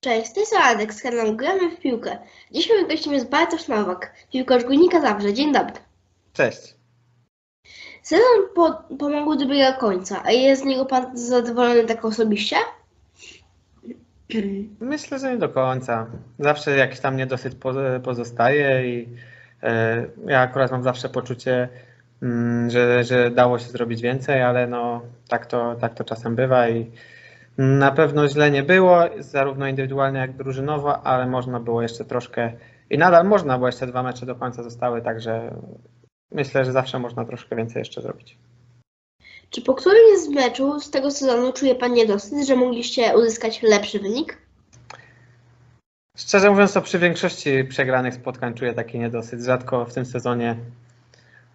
Cześć, to jest z kanału Gramy w Piłkę. Dzisiaj moim gościem jest Bartosz Nowak, piłkarz Górnika Zabrze. Dzień dobry. Cześć. Sezon po, pomogł dobiega końca, a jest z niego pan zadowolony tak osobiście? Myślę, że nie do końca. Zawsze jakiś tam niedosyt po- pozostaje i e, ja akurat mam zawsze poczucie, mm, że, że dało się zrobić więcej, ale no tak to, tak to czasem bywa i na pewno źle nie było, zarówno indywidualnie jak drużynowo, ale można było jeszcze troszkę i nadal można, bo jeszcze dwa mecze do końca zostały, także myślę, że zawsze można troszkę więcej jeszcze zrobić. Czy po którymś z meczu z tego sezonu czuje pan niedosyt, że mogliście uzyskać lepszy wynik? Szczerze mówiąc, to przy większości przegranych spotkań czuję taki niedosyt. Rzadko w tym sezonie,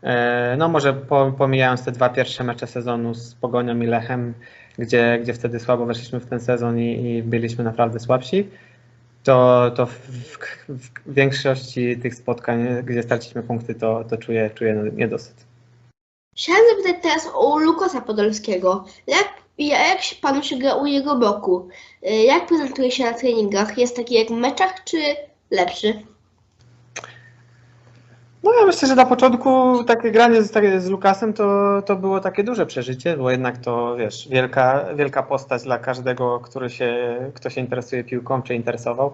e, no może po, pomijając te dwa pierwsze mecze sezonu z Pogonią i Lechem, gdzie, gdzie wtedy słabo weszliśmy w ten sezon i, i byliśmy naprawdę słabsi, to, to w, w, większości tych spotkań, gdzie straciliśmy punkty, to, to czuję, czuję niedosyt. Chciałem zapytać teraz o Lukasa Podolskiego. Jak, jak się panu się gra u jego boku? Y, Jak prezentuje się na treningach? Jest taki jak w meczach, czy lepszy? No ja myślę, że na początku takie granie z, takie, z Lukasem to, to było takie duże przeżycie, bo jednak to wiesz, wielka, wielka postać dla każdego, który się, kto się interesuje piłką, czy interesował.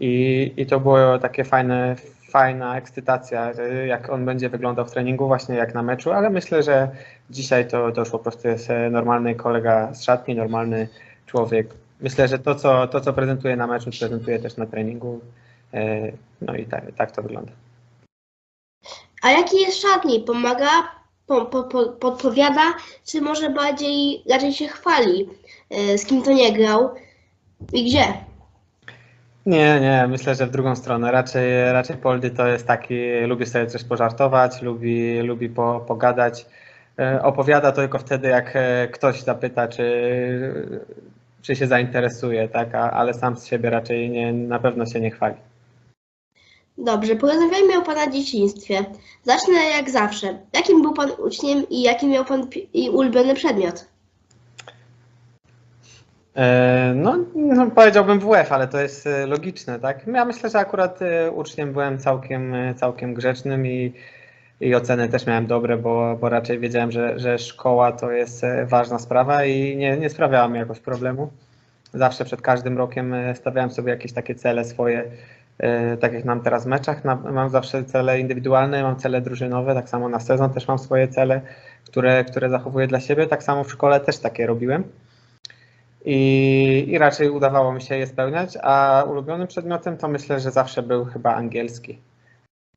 I, I to było takie fajne, fajna ekscytacja, jak on będzie wyglądał w treningu, właśnie jak na meczu, ale myślę, że dzisiaj to, to już po prostu jest normalny kolega z szatni, normalny człowiek. Myślę, że to, co, to, co prezentuje na meczu, prezentuje też na treningu. E, No i tak, tak to wygląda. A jaki jest szatni? Pomaga, po, po, po, podpowiada, czy może bardziej raczej się chwali? Y, Z kim to nie grał i gdzie? Nie, nie, myślę, że w drugą stronę. Raczej, raczej Poldy to jest taki, lubi sobie coś pożartować, lubi, lubi po, pogadać. E, Opowiada to tylko wtedy, jak e, ktoś zapyta, czy, czy się zainteresuje, tak? A, ale sam z siebie raczej nie, na pewno się nie chwali. Dobrze, porozmawiajmy o Pana dzieciństwie. Zacznę jak zawsze. Jakim był Pan uczniem i jaki miał Pan i ulubiony przedmiot? E, No, no, powiedziałbym WF, ale to jest e, logiczne, tak? Ja myślę, że akurat e, uczniem byłem całkiem, e, całkiem grzecznym i, i oceny też miałem dobre, bo, bo raczej wiedziałem, że, że szkoła to jest ważna sprawa i nie, nie sprawiała mi jakoś problemu. Zawsze przed każdym rokiem stawiałem sobie jakieś takie cele swoje, tak jak mam teraz w meczach. Mam zawsze cele indywidualne, mam cele drużynowe, tak samo na sezon też mam swoje cele, które, które zachowuję dla siebie. Tak samo w szkole też takie robiłem. I, I raczej udawało mi się je spełniać, a ulubionym przedmiotem to myślę, że zawsze był chyba angielski.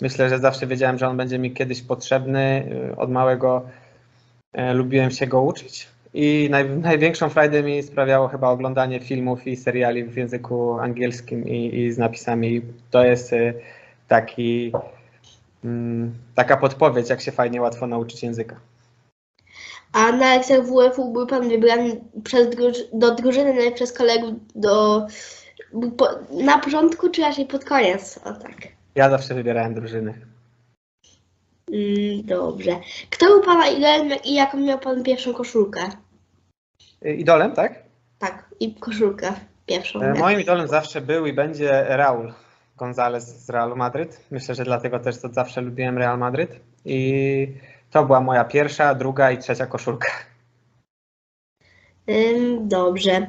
Myślę, że zawsze wiedziałem, że on będzie mi kiedyś potrzebny. Y, Od małego e, lubiłem się go uczyć i naj, największą frajdę mi sprawiało chyba oglądanie filmów i seriali w języku angielskim i, i z napisami. To jest y, taki, mm, taka podpowiedź, jak się fajnie, łatwo nauczyć języka. A na lekcjach WF-u był Pan wybrany przez druż- do drużyny no przez kolegów do, po, na początku, czy raczej pod koniec? O tak. Ja zawsze wybierałem drużyny. Mm, dobrze. Kto był Pana idolem i jaką miał Pan pierwszą koszulkę? Y, Idolem, tak? Tak, i koszulkę pierwszą. E, Moim idolem zawsze był i będzie Raul González z Realu Madryt. Myślę, że dlatego też to zawsze lubiłem Real Madryt. I to była moja pierwsza, druga i trzecia koszulka. Ym, dobrze.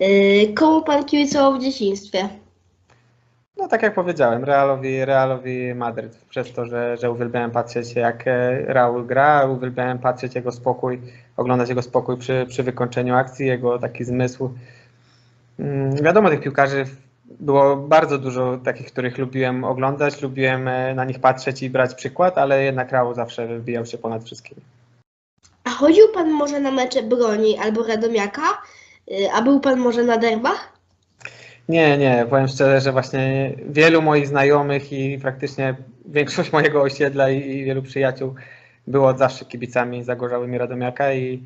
Y, komu Pan kibicował w dzieciństwie? No tak jak powiedziałem, Realowi, Realowi Madryt. Przez to, że, że uwielbiałem patrzeć jak e, Raul gra, uwielbiałem patrzeć jego spokój, oglądać jego spokój przy, przy wykończeniu akcji, jego taki zmysł. Mm, Wiadomo, tych piłkarzy było bardzo dużo takich, których lubiłem oglądać, lubiłem e, na nich patrzeć i brać przykład, ale jednak Raul zawsze wybijał się ponad wszystkim. A chodził Pan może na mecze Broni albo Radomiaka? Y, a był Pan może na derbach? Nie, nie, powiem szczerze, że właśnie wielu moich znajomych i praktycznie większość mojego osiedla i, wielu przyjaciół było zawsze kibicami zagorzałymi Radomiaka i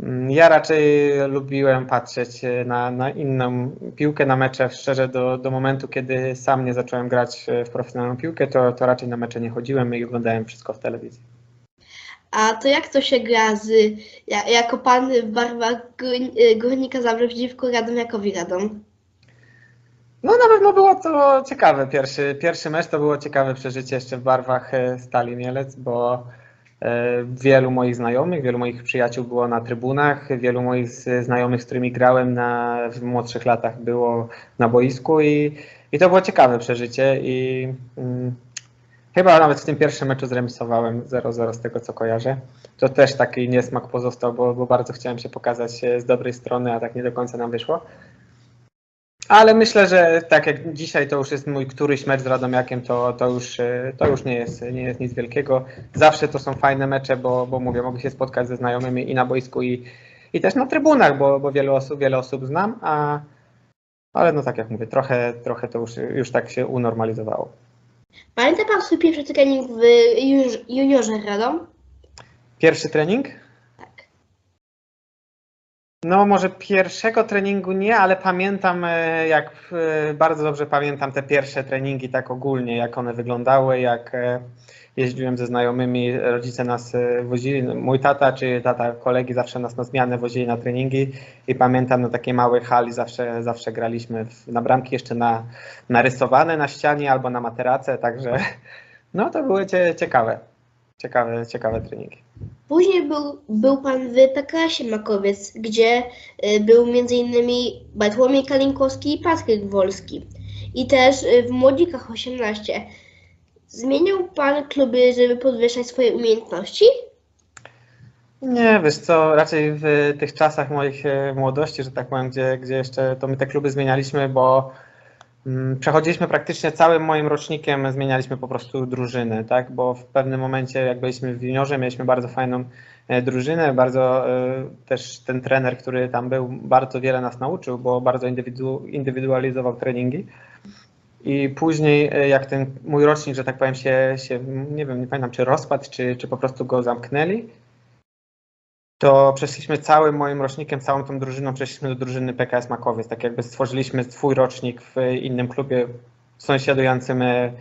mm, ja raczej lubiłem patrzeć e, na, na inną piłkę, na mecze, szczerze do, do momentu, kiedy sam nie zacząłem grać e, w profesjonalną piłkę, to, to raczej na mecze nie chodziłem i oglądałem wszystko w telewizji. A to jak to się gra z, ja, jako Pan w barwach y, Górnika Zabrze przeciwko Radomiakowi Radom? No na pewno było to ciekawe. Pierwszy, pierwszy mecz to było ciekawe przeżycie jeszcze w barwach e, Stali Mielec, bo e, wielu moich znajomych, wielu moich przyjaciół było na trybunach, wielu moich znajomych, z którymi grałem na, w młodszych latach było na boisku i, i to było ciekawe przeżycie i mm, chyba nawet w tym pierwszym meczu zremisowałem 0-0 z tego co kojarzę. To też taki niesmak pozostał, bo, bo bardzo chciałem się pokazać e, z dobrej strony, a tak nie do końca nam wyszło. Ale myślę, że tak jak dzisiaj to już jest mój któryś mecz z Radomiakiem, to, to, już, e, to już nie jest, nie jest nic wielkiego. Zawsze to są fajne mecze, bo, bo mówię, mogę się spotkać ze znajomymi i na boisku, i, i też na trybunach, bo, bo wiele, osób, wiele osób znam, a, ale no tak jak mówię, trochę, trochę to już, już tak się unormalizowało. Pamięta Pan swój pierwszy trening w junior- juniorze Radom? Pierwszy trening? No może pierwszego treningu nie, ale pamiętam e, jak e, bardzo dobrze pamiętam te pierwsze treningi tak ogólnie, jak one wyglądały, jak e, jeździłem ze znajomymi, rodzice nas wozili, no, mój tata czy tata kolegi zawsze nas na zmianę wozili na treningi i pamiętam na takiej małej hali zawsze, zawsze graliśmy w, na bramki jeszcze na, narysowane na ścianie albo na materace, także no to były cie, ciekawe, ciekawe, ciekawe treningi. Później był, był Pan w PKS-ie Makowiec, gdzie y, był m.in. Bartłomiej Kalinkowski i Patryk Wolski. I też y, w Młodzikach 18. Zmieniał Pan kluby, żeby podwyższać swoje umiejętności? Nie, wiesz co, raczej w tych czasach moich e, młodości, że tak powiem, gdzie, gdzie jeszcze to my te kluby zmienialiśmy, bo przechodziliśmy praktycznie całym moim rocznikiem, zmienialiśmy po prostu drużyny, tak, bo w pewnym momencie jak byliśmy w juniorze, mieliśmy bardzo fajną e, drużynę, bardzo e, też ten trener, który tam był, bardzo wiele nas nauczył, bo bardzo indywidu, indywidualizował treningi. I później, e, jak ten mój rocznik, że tak powiem, się, się nie wiem, nie pamiętam, czy rozpadł, czy, czy po prostu go zamknęli, to przeszliśmy całym moim rocznikiem, całą tą drużyną, przeszliśmy do drużyny PKS Makowiec. Tak jakby stworzyliśmy swój rocznik w innym klubie sąsiadującym e,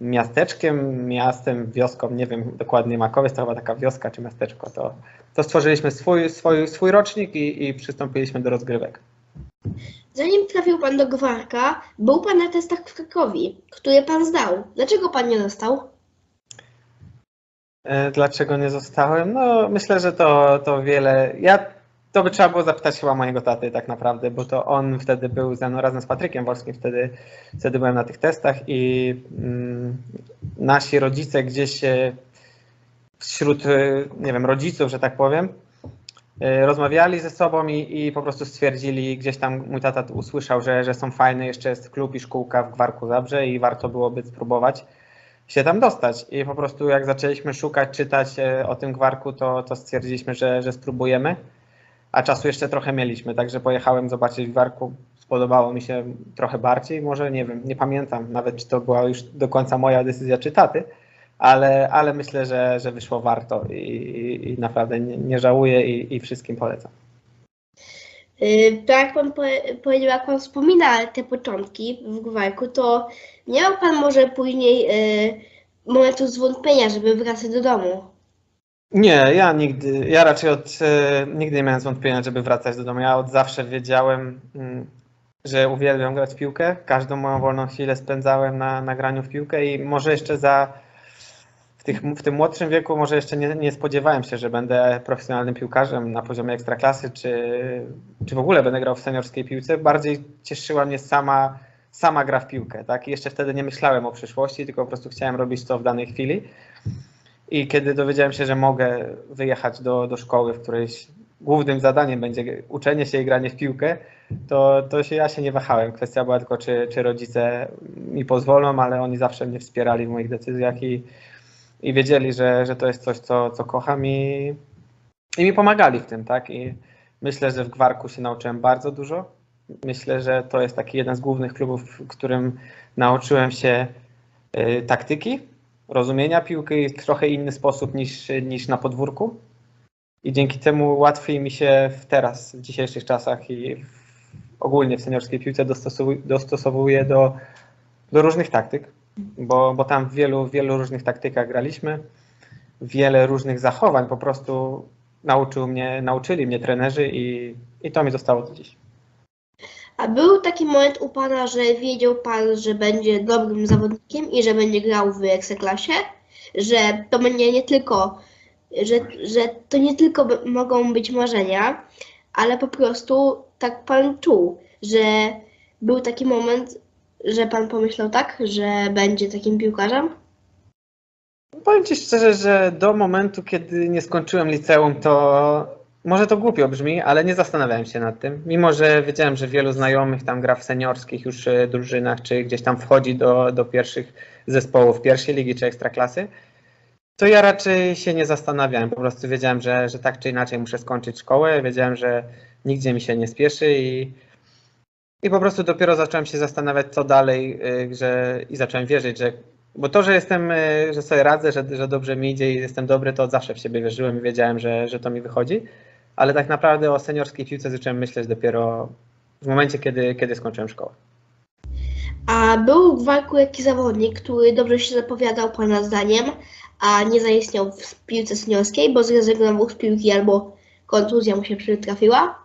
miasteczkiem, miastem, wioską, nie wiem dokładnie Makowiec, to chyba taka wioska czy miasteczko. To, to stworzyliśmy swój, swój, swój rocznik i, i przystąpiliśmy do rozgrywek. Zanim trafił Pan do Gwarka, był Pan na testach w Krakowie, które Pan zdał. Dlaczego Pan nie dostał? E, Dlaczego nie zostałem? No, myślę, że to, to wiele. Ja to by trzeba było zapytać chyba mojego taty tak naprawdę, bo to on wtedy był ze mną razem z Patrykiem Wolskim, wtedy, wtedy byłem na tych testach i mm, nasi rodzice gdzieś wśród, e, nie wiem, rodziców, że tak powiem, e, rozmawiali ze sobą i, i po prostu stwierdzili, gdzieś tam mój tata usłyszał, że, że są fajne, jeszcze jest klub i szkółka w Gwarku Zabrze i warto byłoby spróbować się tam dostać. I po prostu jak zaczęliśmy szukać, czytać e, o tym gwarku, to, to stwierdziliśmy, że, że spróbujemy. A czasu jeszcze trochę mieliśmy, także pojechałem zobaczyć gwarku. Spodobało mi się trochę bardziej. Może nie wiem, nie pamiętam nawet, czy to była już do końca moja decyzja, czy taty, ale, ale myślę, że, że wyszło warto i, i, i naprawdę nie, nie żałuję i, i wszystkim polecam. Tak jak Pan powie- powiedział, jak Pan wspomina te początki w Gwarku, to miał Pan może później yy, momentu zwątpienia, żeby wracać do domu. Nie, ja nigdy, ja raczej od, e, nigdy nie miałem zwątpienia, żeby wracać do domu. Ja od zawsze wiedziałem, mm, że uwielbiam grać w piłkę. Każdą moją wolną chwilę spędzałem na, na graniu w piłkę i może jeszcze za, w, tych, w tym młodszym wieku może jeszcze nie, nie spodziewałem się, że będę profesjonalnym piłkarzem na poziomie ekstraklasy, czy, czy w ogóle będę grał w seniorskiej piłce. Bardziej cieszyła mnie sama, sama gra w piłkę, tak? I jeszcze wtedy nie myślałem o przyszłości, tylko po prostu chciałem robić to w danej chwili. I kiedy dowiedziałem się, że mogę wyjechać do, do szkoły, w której głównym zadaniem będzie uczenie się i granie w piłkę, to, to się, ja się nie wahałem. Kwestia była tylko, czy, czy rodzice mi pozwolą, ale oni zawsze mnie wspierali w moich decyzjach i, i wiedzieli, że, że to jest coś, co, co kocham i, i mi pomagali w tym, tak? I myślę, że w Gwarku się nauczyłem bardzo dużo. Myślę, że to jest taki jeden z głównych klubów, w którym nauczyłem się y, taktyki, rozumienia piłki w trochę inny sposób niż, niż na podwórku. I dzięki temu łatwiej mi się w teraz, w dzisiejszych czasach i w, ogólnie w seniorskiej piłce dostosowuje do, do różnych taktyk, bo, bo tam w wielu, wielu różnych taktykach graliśmy. Wiele różnych zachowań po prostu nauczył mnie, nauczyli mnie trenerzy i, i to mi zostało do dziś. A był taki moment u Pana, że wiedział Pan, że będzie dobrym zawodnikiem i że będzie grał w Ekstraklasie? Że to nie tylko, że, że to nie tylko mogą być marzenia, ale po prostu tak Pan czuł, że był taki moment, że Pan pomyślał tak, że będzie takim piłkarzem? Powiem Ci szczerze, że do momentu, kiedy nie skończyłem liceum, to może to głupio brzmi, ale nie zastanawiałem się nad tym. Mimo, że wiedziałem, że wielu znajomych tam gra w seniorskich już e, drużynach, czy gdzieś tam wchodzi do, do pierwszych zespołów pierwszej ligi czy ekstraklasy, to ja raczej się nie zastanawiałem. Po prostu wiedziałem, że, że tak czy inaczej muszę skończyć szkołę. Wiedziałem, że nigdzie mi się nie spieszy i, i po prostu dopiero zacząłem się zastanawiać, co dalej, y, że, i zacząłem wierzyć, że bo to, że jestem, y, że sobie radzę, że, że dobrze mi idzie i jestem dobry, to zawsze w siebie wierzyłem i wiedziałem, że, że to mi wychodzi. Ale tak naprawdę o seniorskiej piłce zacząłem myśleć dopiero w momencie, kiedy, kiedy skończyłem szkołę. A był w walku jakiś zawodnik, który dobrze się zapowiadał Pana zdaniem, a nie zaistniał w piłce seniorskiej, bo zrezygnował z piłki albo kontuzja mu się przytrafiła?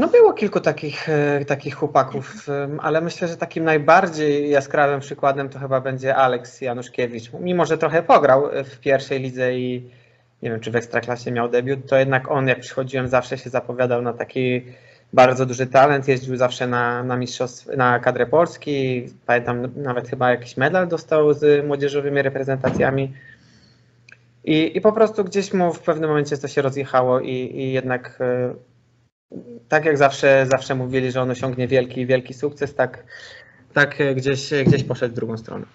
No było kilku takich, e, takich chłopaków, em, ale myślę, że takim najbardziej jaskrawym przykładem to chyba będzie Aleks Januszkiewicz. Mimo, że trochę pograł e, w pierwszej lidze i nie wiem, czy w Ekstraklasie miał debiut, to jednak on, jak przychodziłem, zawsze się zapowiadał na taki bardzo duży talent, jeździł zawsze na, na mistrzostw, na kadrę Polski, pamiętam nawet chyba jakiś medal dostał z młodzieżowymi reprezentacjami. I, I po prostu gdzieś mu w pewnym momencie to się rozjechało i, i jednak e, tak jak zawsze, zawsze mówili, że on osiągnie wielki, wielki sukces, tak, tak gdzieś, gdzieś poszedł w drugą stronę.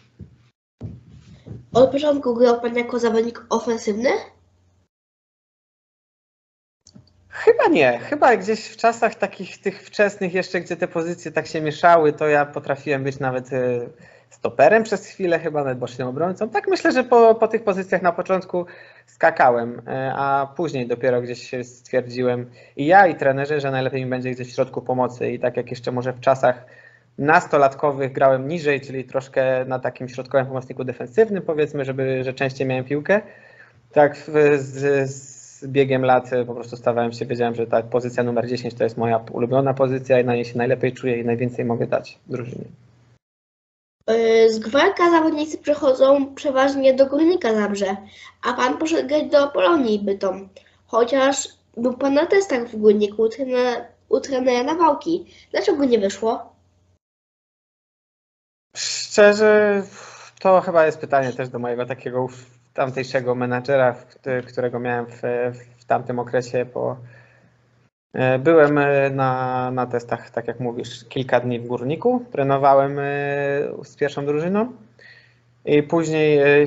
Od początku grał Pan jako zawodnik ofensywny? Chyba nie. Chyba gdzieś w czasach takich tych wczesnych jeszcze, gdzie te pozycje tak się mieszały, to ja potrafiłem być nawet e, stoperem przez chwilę, chyba nawet bocznym obrońcą. Tak myślę, że po, po tych pozycjach na początku skakałem, e, a później dopiero gdzieś stwierdziłem i ja i trenerzy, że najlepiej mi będzie gdzieś w środku pomocy i tak jak jeszcze może w czasach nastolatkowych grałem niżej, czyli troszkę na takim środkowym pomocniku defensywnym powiedzmy, żeby, że częściej miałem piłkę. Tak z, z biegiem lat e, po prostu stawałem się, wiedziałem, że ta pozycja numer 10 to jest moja ulubiona pozycja i na niej się najlepiej czuję i najwięcej mogę dać drużynie. Yy, Z Gwarka zawodnicy przechodzą przeważnie do Górnika Zabrze, a Pan poszedł grać do Polonii Bytom. Chociaż był Pan na testach w Górniku u trenera, Nawałki. Dlaczego nie wyszło? Szczerze, to chyba jest pytanie też do mojego takiego tamtejszego menadżera, którego miałem w, w tamtym okresie, e, byłem e, na, na testach, tak jak mówisz, kilka dni w Górniku, trenowałem e, z pierwszą drużyną. I później e,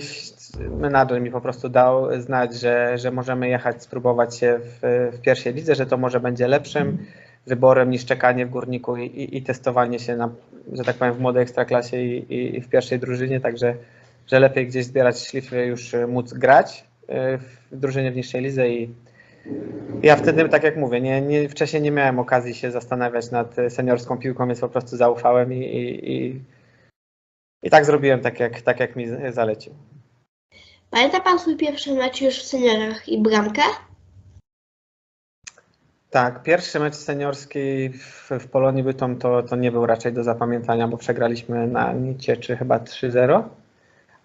menadżer mi po prostu dał znać, że, że możemy jechać, spróbować się w, w pierwszej lidze, że to może będzie lepszym wyborem niż czekanie w Górniku i, i, i testowanie się na, że tak powiem, w młodej ekstraklasie i, i, w pierwszej drużynie, także że lepiej gdzieś zbierać szlify, już e, móc grać e, w drużynie w niższej lidze i ja wtedy, tak jak mówię, nie, nie, wcześniej nie miałem okazji się zastanawiać nad e, seniorską piłką, więc po prostu zaufałem i, i, i, i tak zrobiłem, tak jak, tak jak mi zalecił. Pamięta Pan swój pierwszy mecz już w seniorach i bramkę? Tak, pierwszy mecz seniorski w, w Polonii Bytom to, to nie był raczej do zapamiętania, bo przegraliśmy na Nicie czy chyba 3-0.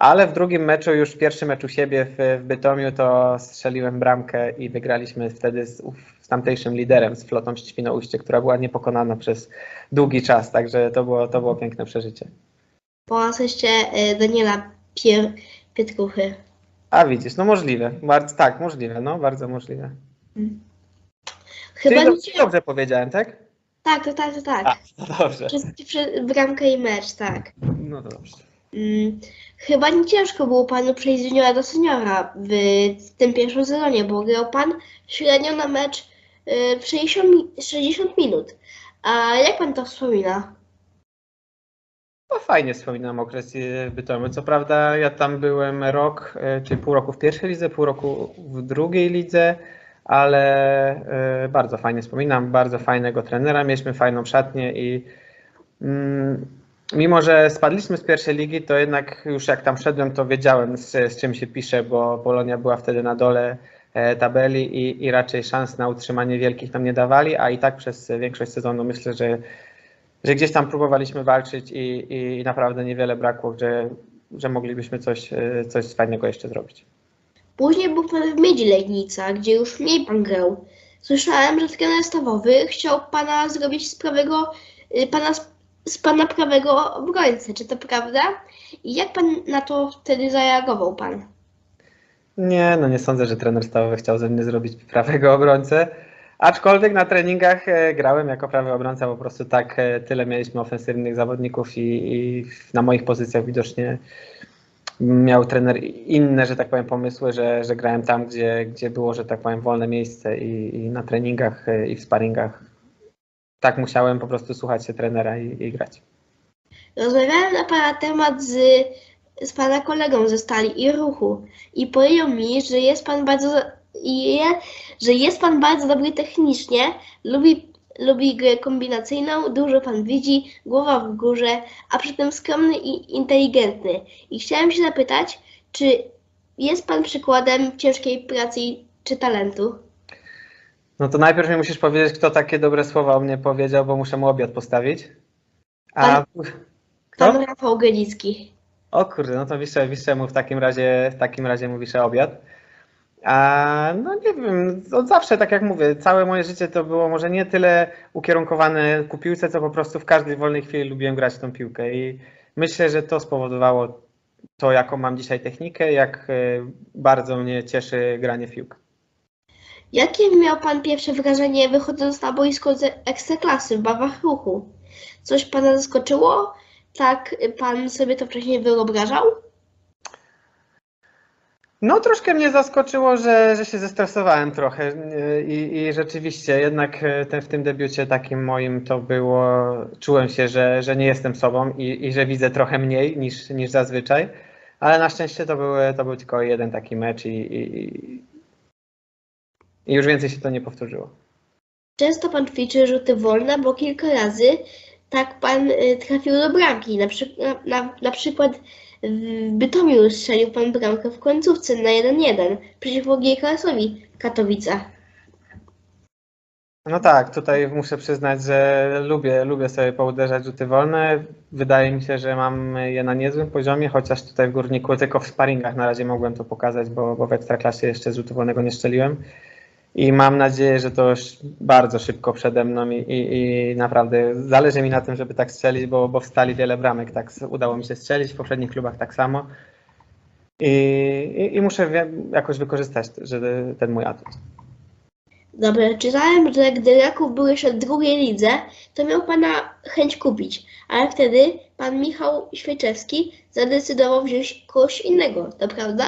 Ale w drugim meczu, już pierwszy mecz u siebie w, w Bytomiu, to strzeliłem bramkę i wygraliśmy wtedy z, z tamtejszym liderem, z flotą Świnoujście, która była niepokonana przez długi czas, także to było, to było piękne przeżycie. Po asyście y, Daniela Pier Pietruchy. A widzisz, no możliwe, bardzo, tak, możliwe, no bardzo możliwe. Chyba Czyli nie dobrze, dobrze powiedziałem, tak? Tak, tak, tak, tak. A, no dobrze, Przez, przez bramkę i mecz, tak. no dobrze. Mm, chyba nie ciężko było panu przejść z juniora do seniora w tym pierwszym sezonie, bo grał pan średnio na mecz y, w 60, mi- 60 minut. A jak pan to wspomina? No fajnie wspominam okres e, w. Co prawda ja tam byłem rok, e, czy pół roku w pierwszej lidze, pół roku w drugiej lidze, ale e, bardzo fajnie wspominam, bardzo fajnego trenera, mieliśmy fajną szatnię i mm, mimo, że spadliśmy z pierwszej ligi, to jednak już jak tam szedłem, to wiedziałem z, z czym się pisze, bo Polonia była wtedy na dole e, tabeli i, i raczej szans na utrzymanie wielkich nam nie dawali, a i tak przez większość sezonu myślę, że, że gdzieś tam próbowaliśmy walczyć i, i naprawdę niewiele brakło, że, że moglibyśmy coś, e, coś fajnego jeszcze zrobić. Później był pan w Miedzi Legnica, gdzie już mniej pan grał. Słyszałem, że trener stawowy chciał pana zrobić z prawego, y, pana, z pana prawego obrońcę. Czy to prawda? I jak pan na to wtedy zareagował pan? Nie, no nie sądzę, że trener stawowy chciał ze mnie zrobić prawego obrońcę. Aczkolwiek na treningach e, grałem jako prawy obrońca, po prostu tak e, tyle mieliśmy ofensywnych zawodników i, i na moich pozycjach widocznie miał trener inne, że tak powiem, pomysły, że, że grałem tam, gdzie, gdzie było, że tak powiem, wolne miejsce i, i na treningach e, i w sparingach. Tak musiałem po prostu słuchać się trenera i, i grać. Rozmawiałem na pana temat z, z pana kolegą ze Stali i Ruchu i powiedział mi, że jest pan bardzo że jest pan bardzo dobry technicznie, lubi, lubi grę kombinacyjną, dużo pan widzi, głowa w górze, a przy tym skromny i inteligentny. I chciałem się zapytać, czy jest pan przykładem ciężkiej pracy czy talentu? No to najpierw mi musisz powiedzieć, kto takie dobre słowa o mnie powiedział, bo muszę mu obiad postawić. A kto? Pan Rafał Gelicki. O kurde, no to wiszę, wiszę mu w takim razie, w takim razie mu wiszę obiad. A no nie wiem, od zawsze, tak jak mówię, całe moje życie to było może nie tyle ukierunkowane ku piłce, co po prostu w każdej wolnej chwili lubiłem grać w tą piłkę i myślę, że to spowodowało to, jaką mam dzisiaj technikę, jak e, bardzo mnie cieszy granie w piłkę. Jakie miał Pan pierwsze wrażenie wychodząc na boisko z ekstraklasy w bawach ruchu? Coś Pana zaskoczyło? Tak Pan sobie to wcześniej wyobrażał? No, troszkę mnie zaskoczyło, że, że się zestresowałem trochę y, i, i rzeczywiście jednak ten, w tym debiucie takim moim to było, czułem się, że, że nie jestem sobą i, i że widzę trochę mniej niż, niż zazwyczaj, ale na szczęście to był, to był tylko jeden taki mecz i, i, i już więcej się to nie powtórzyło. Często Pan ćwiczy rzuty wolne, bo kilka razy tak Pan y, trafił do bramki. Na, przy, na, na, na przykład w Bytomiu strzelił Pan bramkę w końcówce na 1-1 przeciwko GKS-owi Katowice. No tak, tutaj muszę przyznać, że lubię, lubię sobie pouderzać rzuty wolne. Wydaje mi się, że mam je na niezłym poziomie, chociaż tutaj w Górniku tylko w sparingach na razie mogłem to pokazać, bo, bo w Ekstraklasie jeszcze rzutu wolnego nie strzeliłem. I mam nadzieję, że to już bardzo szybko przede mną i, i, i naprawdę zależy mi na tym, żeby tak strzelić, bo, bo wstali wiele bramek, tak udało mi się strzelić, w poprzednich klubach tak samo. I, i, i muszę jakoś wykorzystać że ten mój atut. Dobrze, czytałem, że gdy Raków był jeszcze w drugiej lidze, to miał Pana chęć kupić, ale wtedy Pan Michał Świeczewski zadecydował wziąć kogoś innego, to prawda?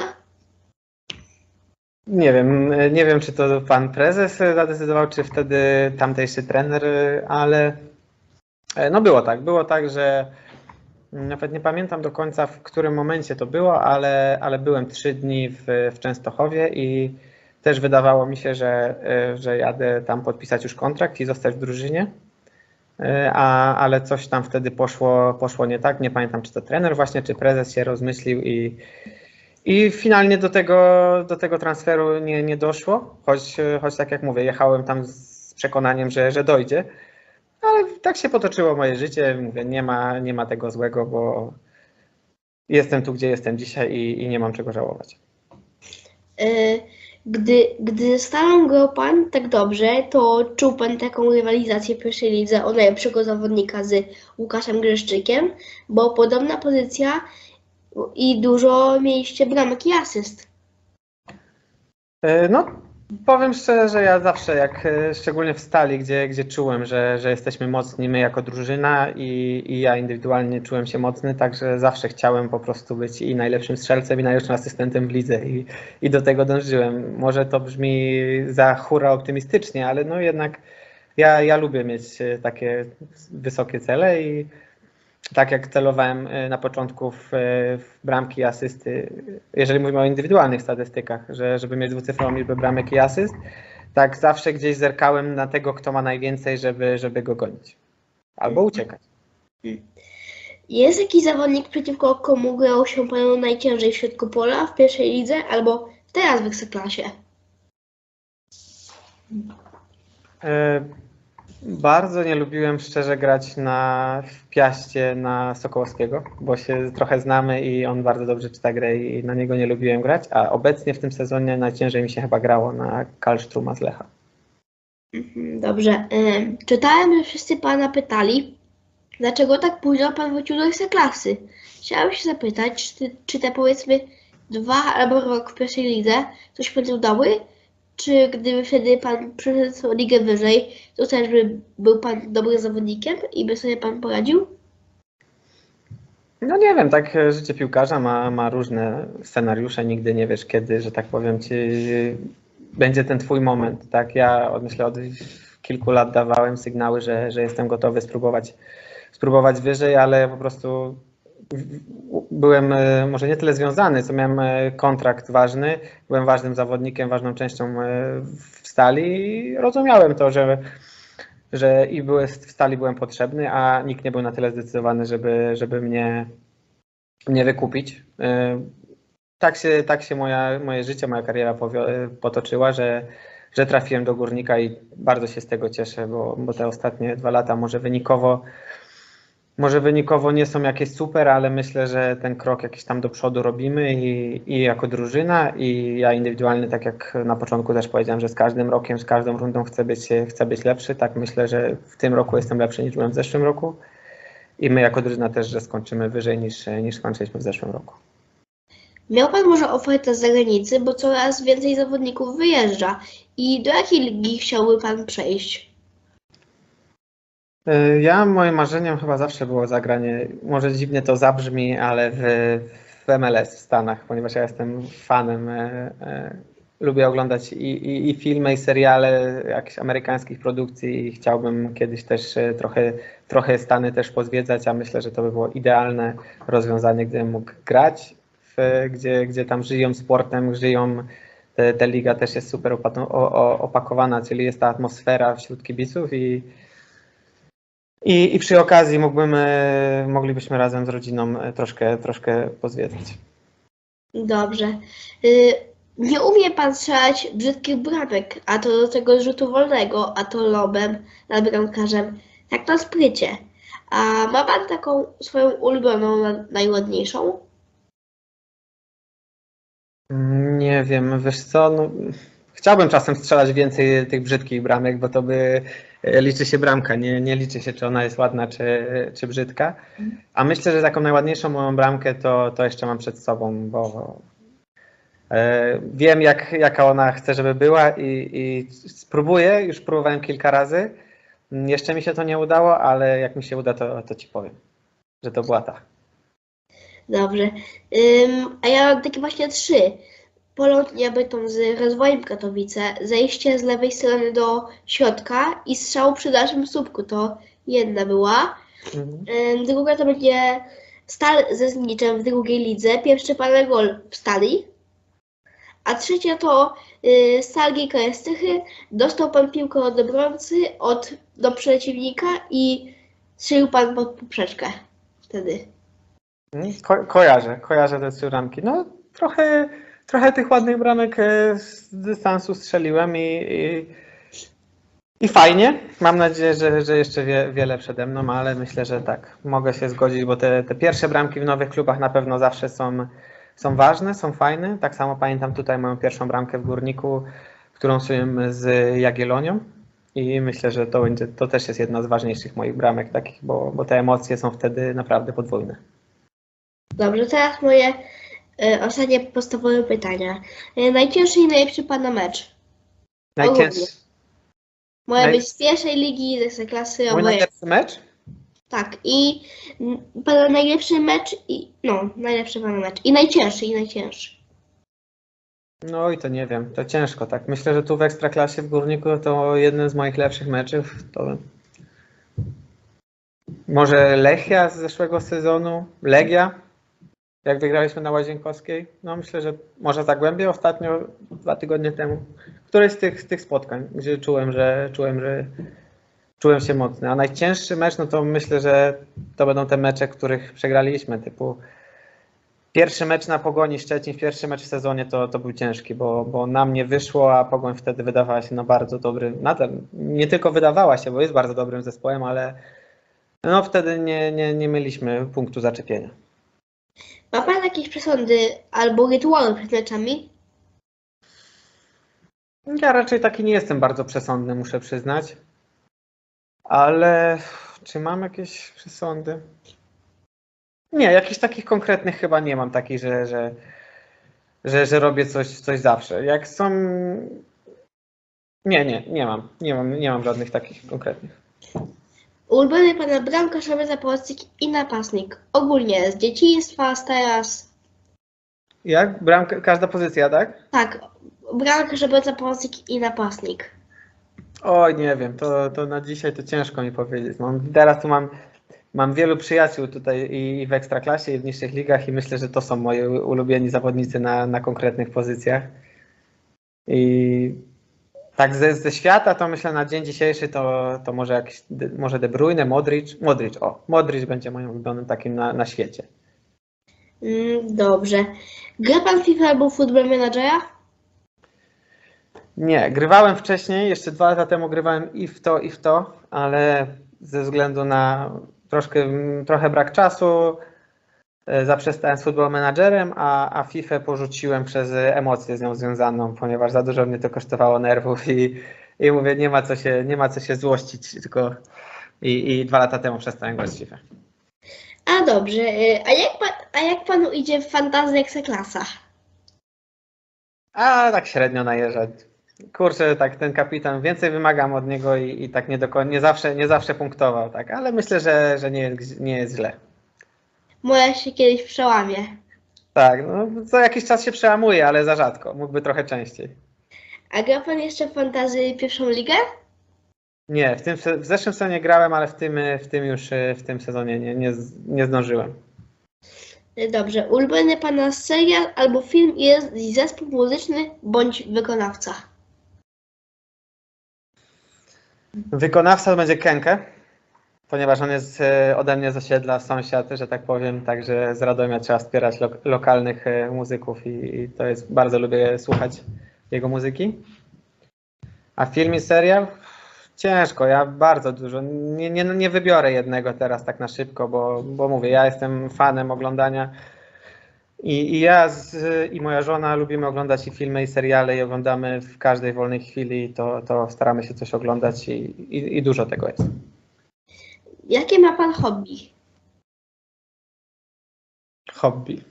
Nie wiem, nie wiem, czy to pan prezes zadecydował, czy wtedy tamtejszy trener, ale e, no było tak, było tak, że nawet nie pamiętam do końca, w którym momencie to było, ale, ale byłem trzy dni w, w Częstochowie i też wydawało mi się, że, e, że jadę tam podpisać już kontrakt i zostać w drużynie. E, A, ale coś tam wtedy poszło, poszło nie tak. Nie pamiętam, czy to trener właśnie, czy prezes się rozmyślił i, i finalnie do tego, do tego transferu nie, nie doszło, choć, choć tak jak mówię, jechałem tam z przekonaniem, że, że dojdzie, ale tak się potoczyło moje życie, mówię, nie ma, nie ma tego złego, bo jestem tu, gdzie jestem dzisiaj i, i nie mam czego żałować. E, Gdy, gdy starą grał Pan tak dobrze, to czuł Pan taką rywalizację pierwszej lidze o najlepszego zawodnika z Łukaszem Greszczykiem, bo podobna pozycja i dużo mieliście bramek i asyst. E, No, powiem szczerze, że ja zawsze, jak e, szczególnie w stali, gdzie, gdzie czułem, że, że jesteśmy mocni my jako drużyna i, i ja indywidualnie czułem się mocny, także zawsze chciałem po prostu być i najlepszym strzelcem, i najlepszym asystentem w lidze i, i do tego dążyłem. Może to brzmi za hura optymistycznie, ale no jednak ja, ja lubię mieć e, takie wysokie cele i tak jak celowałem e, na początku w, e, w bramki i asysty, jeżeli mówimy o indywidualnych statystykach, że żeby mieć dwucyfrową liczbę bramek i asyst, tak zawsze gdzieś zerkałem na tego, kto ma najwięcej, żeby, żeby go gonić. Albo uciekać. Jest jakiś zawodnik, przeciwko komu grał się Panu najciężej w środku pola w pierwszej lidze albo teraz w Ekstraklasie? E, Bardzo nie lubiłem szczerze grać na w Piaście na Sokołowskiego, bo się trochę znamy i on bardzo dobrze czyta grę i na niego nie lubiłem grać, a obecnie w tym sezonie najciężej mi się chyba grało na Karlstruma z Lecha. Dobrze. Ym, Czytałem, że wszyscy pana pytali, dlaczego tak późno pan wrócił do Ekstraklasy. Chciałam się zapytać, czy, te powiedzmy dwa albo rok w pierwszej lidze coś panu? Czy gdyby wtedy pan przyszedł o ligę wyżej, to też by był pan dobrym zawodnikiem i by sobie pan poradził? No nie wiem, tak e, życie piłkarza ma, ma różne scenariusze, nigdy nie wiesz kiedy, że tak powiem ci będzie ten twój moment, tak? Ja myślę od kilku lat dawałem sygnały, że, że jestem gotowy spróbować, spróbować wyżej, ale po prostu byłem e, może nie tyle związany, co miałem e, kontrakt ważny, byłem ważnym zawodnikiem, ważną częścią e, w stali i rozumiałem to, że że i w stali byłem potrzebny, a nikt nie był na tyle zdecydowany, żeby, żeby mnie, mnie wykupić. Tak się, tak się moja, moje życie, moja kariera potoczyła, że, że trafiłem do górnika i bardzo się z tego cieszę, bo, bo te ostatnie dwa lata może wynikowo, może wynikowo nie są jakieś super, ale myślę, że ten krok jakiś tam do przodu robimy i, i jako drużyna, i ja indywidualnie, tak jak na początku też powiedziałem, że z każdym rokiem, z każdą rundą chcę być, chcę być lepszy. Tak myślę, że w tym roku jestem lepszy niż byłem w zeszłym roku. I my jako drużyna też, że skończymy wyżej niż, niż skończyliśmy w zeszłym roku. Miał pan może ofertę z zagranicy, bo coraz więcej zawodników wyjeżdża. I do jakiej ligi chciałby pan przejść? Y, Ja, moim marzeniem chyba zawsze było zagranie, może dziwnie to zabrzmi, ale w, w MLS w Stanach, ponieważ ja jestem fanem, e, e, lubię oglądać i, i, i filmy, i seriale jakichś amerykańskich produkcji. I chciałbym kiedyś też e, trochę, trochę Stany też pozwiedzać, a myślę, że to by było idealne rozwiązanie, gdybym mógł grać, w, gdzie, gdzie tam żyją sportem, żyją, ta liga też jest super opakowana, czyli jest ta atmosfera wśród kibiców i i, I przy okazji mógłbym, e, moglibyśmy razem z rodziną e, troszkę, troszkę pozwiedzać. Dobrze. Y, Nie umie pan strzelać brzydkich bramek, a to do tego rzutu wolnego, a to lobem nad bramkarzem. Tak na sprycie. A ma pan taką swoją ulubioną, na- najładniejszą? Nie wiem, wiesz co, no, chciałbym czasem strzelać więcej tych brzydkich bramek, bo to by liczy się bramka, nie, nie liczy się, czy ona jest ładna, czy, czy brzydka. A myślę, że taką najładniejszą moją bramkę to, to jeszcze mam przed sobą, bo e, wiem, jak, jaka ona chce, żeby była i, i spróbuję, już próbowałem kilka razy. Jeszcze mi się to nie udało, ale jak mi się uda, to, to ci powiem, że to była ta. Dobrze. A ja mam takie właśnie trzy. Polotnia Bytom z rozwojem Katowice, zejście z lewej strony do środka i strzał przy naszym słupku. To jedna była. Mhm. Druga to będzie Stal ze Zniczem w drugiej lidze. Pierwszy pan gol w Stali. A trzecia to y, Stal GKS Tychy. Dostał pan piłkę od obrońcy od, do przeciwnika i strzelił pan pod poprzeczkę wtedy. Mm, Ko kojarzę, kojarzę te trzy bramki. No trochę, trochę tych ładnych bramek e, z dystansu strzeliłem i, i, i fajnie. Mam nadzieję, że, że jeszcze wie, wiele przede mną, ale myślę, że tak, mogę się zgodzić, bo te, te pierwsze bramki w nowych klubach na pewno zawsze są, są ważne, są fajne. Tak samo pamiętam tutaj moją pierwszą bramkę w Górniku, którą strzeliłem z Jagiellonią. I myślę, że to, będzie, to też jest jedna z ważniejszych moich bramek takich, bo, bo te emocje są wtedy naprawdę podwójne. Dobrze, teraz moje ostatnie podstawowe pytania. E, najcięższy i najlepszy pana mecz. Najcięższy, Może Naj- być z pierwszej ligi, z ekstraklasy, mój albo najlepszy mecz? tak. I mm, pana najlepszy mecz i no, najlepszy pana mecz. I najcięższy, i najcięższy. No i to nie wiem, to ciężko, tak. Myślę, że tu w Ekstraklasie w Górniku to jeden z moich lepszych meczów. To może Lechia z zeszłego sezonu, Legia, jak wygraliśmy na Łazienkowskiej. No myślę, że może Zagłębie ostatnio, dwa tygodnie temu. Któreś z tych, z tych spotkań, gdzie czułem, że czułem, że czułem się mocny. A najcięższy mecz, no to myślę, że to będą te mecze, których przegraliśmy, typu Pierwszy mecz na Pogoni Szczecin, pierwszy mecz w sezonie to, to był ciężki, bo, bo nam nie wyszło, a Pogoń wtedy wydawała się na bardzo dobrym, nadal nie tylko wydawała się, bo jest bardzo dobrym zespołem, ale no wtedy nie, nie, nie mieliśmy punktu zaczepienia. Ma pan jakieś przesądy albo rytuały przed meczami? Ja raczej taki nie jestem bardzo przesądny, muszę przyznać. Ale czy mam jakieś przesądy? Nie, jakichś takich konkretnych chyba nie mam takich, że, że, że, że robię coś, coś zawsze. Jak są. Nie, nie, nie mam. Nie mam, nie mam żadnych takich konkretnych. Ulubiony pana bramkarzowy zapałacnik i napastnik. Ogólnie z dzieciństwa, z teraz. Jak? Bramka, każda pozycja, tak? Tak, bramkarzowy zapałacnik i napastnik. Oj, nie wiem, to, to na dzisiaj to ciężko mi powiedzieć. Mam, teraz tu mam, mam wielu przyjaciół tutaj i w Ekstraklasie, i w niższych ligach i myślę, że to są moi ulubieni zawodnicy na, na konkretnych pozycjach. I tak ze, ze świata to myślę na dzień dzisiejszy to, to może jakiś, może De Bruyne, Modric, Modric, o, Modric będzie moim ulubionym takim na, na świecie. Mm, dobrze. Gra pan FIFA albo Football Managera? Nie, grywałem wcześniej, jeszcze dwa lata temu grywałem i w to, i w to, ale ze względu na troszkę, trochę brak czasu zaprzestałem z Football Managerem, a, a FIFA porzuciłem przez emocje z nią związaną, ponieważ za dużo mnie to kosztowało nerwów i, i mówię, nie ma co się, nie ma co się złościć, tylko i, i dwa lata temu przestałem grać w FIFA. A dobrze. y, A jak, pan, a jak panu idzie w fantazji Ekstraklasa? A tak średnio najeżdżać. Kurczę, tak ten kapitan, więcej wymagam od niego i, i tak nie, do, nie, zawsze, nie zawsze punktował, tak, ale myślę, że, że nie, jest, nie jest źle. Może się kiedyś przełamie. Tak, no, co jakiś czas się przełamuje, ale za rzadko, mógłby trochę częściej. A gra pan jeszcze w fantazji pierwszą ligę? Nie, w, tym, se- w zeszłym sezonie grałem, ale w tym, w tym już w tym sezonie nie, nie, z- nie zdążyłem. Dobrze. Ulubiony pana serial albo film jest zespół muzyczny bądź wykonawca? Wykonawca to będzie Kenke, ponieważ on jest e, ode mnie z osiedla, sąsiad, że tak powiem, także z Radomia trzeba wspierać lo, lokalnych e, muzyków i, i to jest, bardzo lubię słuchać jego muzyki. A film i serial? Ciężko, ja bardzo dużo, nie, nie, nie wybiorę jednego teraz tak na szybko, bo, bo mówię, ja jestem fanem oglądania i, i ja z, i moja żona lubimy oglądać i filmy, i seriale, i oglądamy w każdej wolnej chwili, to, to staramy się coś oglądać i, i, i dużo tego jest. Jakie ma pan hobby? Hobby.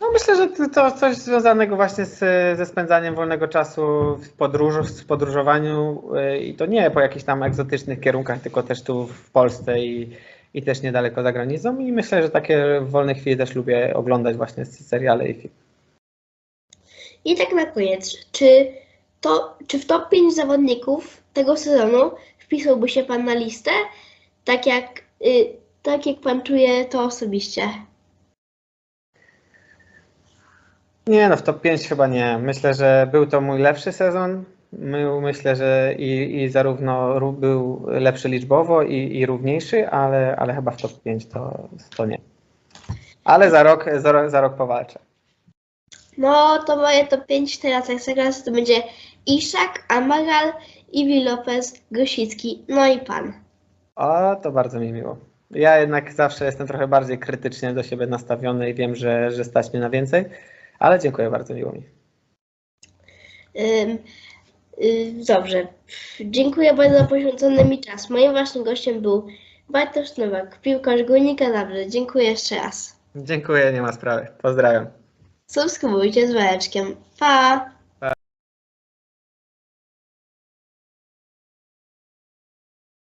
No myślę, że to- coś związanego właśnie z, ze spędzaniem wolnego czasu w podróżu, w podróżowaniu y, i to nie po jakichś tam egzotycznych kierunkach, tylko też tu w Polsce i, i też niedaleko za granicą i myślę, że takie w wolnej chwili też lubię oglądać właśnie seriale i filmy. I tak na koniec, czy, to, czy w top 5 zawodników tego sezonu wpisałby się pan na listę? Tak jak, y, tak jak pan czuje to osobiście. Nie, no w top 5 chyba nie. Myślę, że był to mój lepszy sezon. My, myślę, że i, i zarówno ró- był lepszy liczbowo i, i równiejszy, ale, ale chyba w top 5 to, to nie. Ale za rok, za, rok- za rok powalczę. No to moje top 5 teraz Ekstraklasy to będzie Iszak, Amaral, Iwi Lopez, Grosicki, no i pan. O, to bardzo mi miło. Ja jednak zawsze jestem trochę bardziej krytycznie do siebie nastawiony i wiem, że, że stać mnie na więcej, ale dziękuję bardzo, miło mi. Ym, y, dobrze. Dziękuję bardzo za poświęcony mi czas. Moim właśnie gościem był Bartosz Nowak, piłkarz Górnika Zabrze. Dziękuję jeszcze raz. Dziękuję, nie ma sprawy. Pozdrawiam. Subskrybujcie z Waleczkiem. Pa!